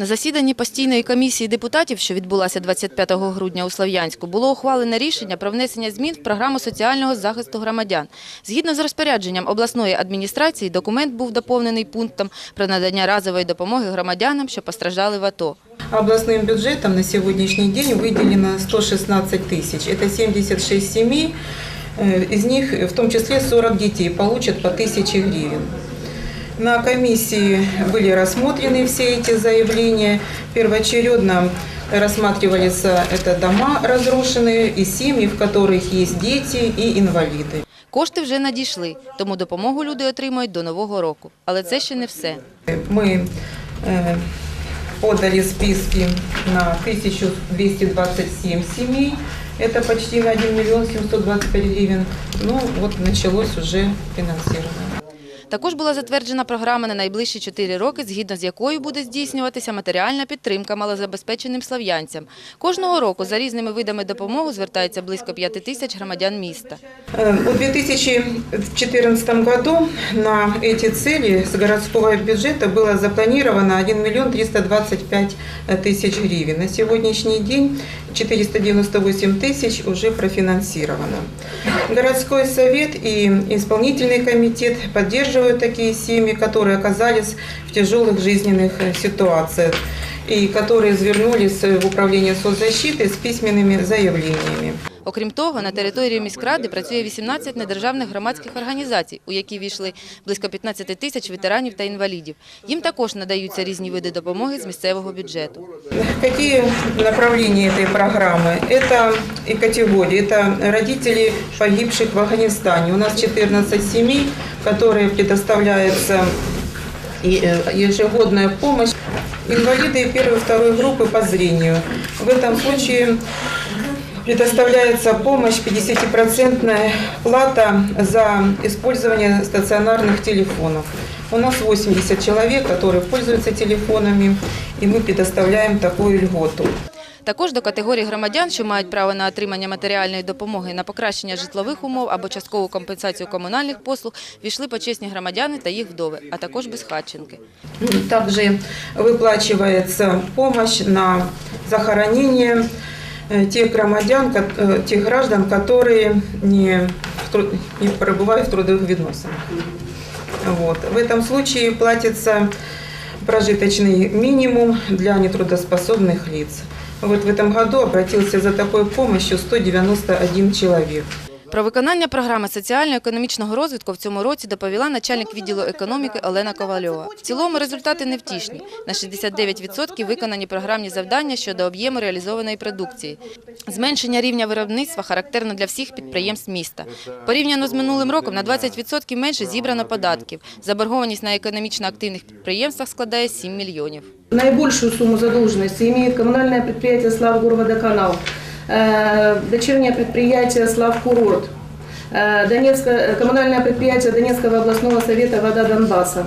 На засіданні постійної комісії депутатів, що відбулася 25 грудня у Слов'янську, було ухвалене рішення про внесення змін в програму соціального захисту громадян. Згідно з розпорядженням обласної адміністрації, документ був доповнений пунктом про надання разової допомоги громадянам, що постраждали в АТО. Областным бюджетом на сегодняшний день выделено 116 тысяч. Это 76 семей, э, из них в том числе 40 детей получат по 1000 гривен. На комиссии были рассмотрены все эти заявления. Первоочередно рассматривались э, это дома разрушенные и семьи, в которых есть дети и инвалиды. Кошти вже надійшли, тому допомогу люди отримають до Нового року. Але це ще не все. Мы э, подали списки на 1227 семей. Это почти на 1 миллион 725 гривен. Ну, вот началось уже финансирование. Також була затверджена програма на найближчі 4 роки, згідно з якою буде здійснюватися матеріальна підтримка малозабезпеченим слав'янцям. Кожного року за різними видами допомоги звертається близько 5 тисяч громадян міста. Э, В 2014 году на эти цели с городского бюджета было запланировано 1 миллион 325 тысяч гривен. На сегодняшний день 498 тысяч уже профинансировано. Городской совет и исполнительный комитет поддерживают такие семьи, которые оказались в тяжелых жизненных э, ситуациях и которые звернулись в управление соцзащиты с письменными заявлениями. Окрім того, на території міськради працює 18 недержавних громадських організацій, у які війшли близько 15 тисяч ветеранів та інвалідів. Їм також надаються різні види допомоги з місцевого бюджету. Какие направления этой программы? Это и категории. Это родители погибших в Афганистане. У нас 14 семей, которые предоставляется и, э, ежегодная помощь. Инвалиды первой и второй группы по зрению. В этом случае предоставляется помощь 50% плата за использование стационарных телефонов. У нас 80 человек, которые пользуются телефонами, и мы предоставляем такую льготу. Також до категорії громадян, що мають право на отримання матеріальної допомоги на покращення житлових умов або часткову компенсацію комунальних послуг, війшли почесні громадяни та їх вдови, а також безхатченки. Также выплачивается помощь на захоронение э, тех громадян, ко- э, тех граждан, которые не, в тру- не пребывают в трудовых відносинах. Вот. В этом случае платится прожиточный минимум для нетрудоспособных лиц. Вот в этом году обратился за такой помощью 191 человек. Про виконання програми соціально-економічного розвитку в цьому році доповіла начальник відділу економіки Олена Ковальова. В цілому результати невтішні. На 69% виконані програмні завдання щодо об'єму реалізованої продукції. Зменшення рівня виробництва характерно для всіх підприємств міста. Порівняно з минулим роком на 20% менше зібрано податків. Заборгованість на економічно активних підприємствах складає 7 мільйонів. Наибольшую сумму задолженности имеет коммунальное предприятие «Славгорводоканал», дочернее предприятие «Славкурорт», э, Донецкое, коммунальное предприятие Донецкого областного совета «Вода Донбасса».